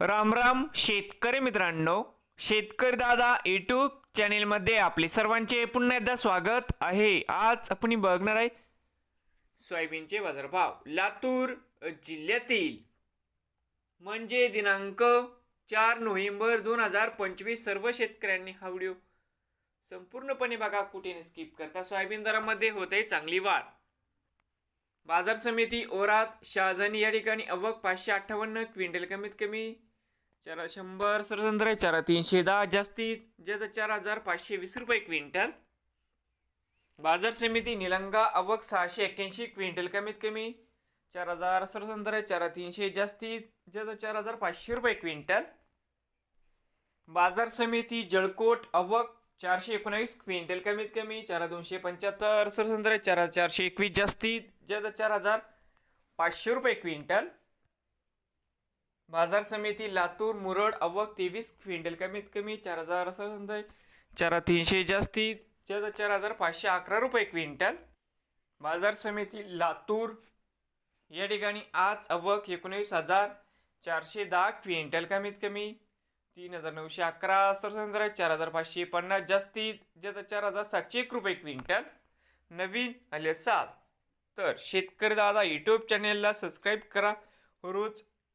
राम राम शेतकरी मित्रांनो. शेतकरी दादा यूट्यूब चॅनेलमध्ये आपले सर्वांचे पुन्हा एकदा स्वागत आहे. आज आपण बघणार आहे सोयाबीनचे बाजारभाव. लातूर जिल्ह्यातील म्हणजे दिनांक चार नोव्हेंबर दोन हजार पंचवीस सर्व शेतकऱ्यांनी हा व्हिडिओ संपूर्णपणे बघा. कुठे स्किप करता सोयाबीन दरामध्ये होते चांगली वाढ. बाजार समिती ओरात शहाजनी या ठिकाणी अवक पाचशे अठ्ठावन्न क्विंटल कमीत कमी चारा शंभर सरसंद्र चारा तीनशे दहा जास्तीत जास्त चार हजार पाचशे वीस रुपये क्विंटल. बाजार समिती निलंगा अवक सहाशे एक्क्याऐंशी क्विंटल कमीत कमी चार हजार सरसंद्र चारा तीनशे जास्तीत जास्त चार हजार पाचशे रुपये क्विंटल. बाजार समिती जळकोट अवक चारशे एकोणावीस क्विंटल कमीत कमी चार दोनशे पंच्याहत्तर सरसंद्र चार चारशे एकवीस जास्तीत जास्त चार हजार पाचशे रुपये क्विंटल. बाजार समिती लातूर मुरड अवक तेवीस क्विंटल कमीत कमी चार हजार सरसंद्र चार तीनशे जास्तीत जास्त चार हजार पाचशे अकरा रुपये क्विंटल. बाजार समिती लातूर या ठिकाणी आज अवक एकोणीस हजार चारशे दहा क्विंटल कमीत कमी. तीन हजार नऊशे अकरा सरसंद्र चार हजार पाचशे पन्नास जास्तीत जास्त चार हजार सातशे एक रुपये क्विंटल. नवीन आले सात. तर शेतकरी दादा यूट्यूब चॅनेलला सबस्क्राईब करा. रोज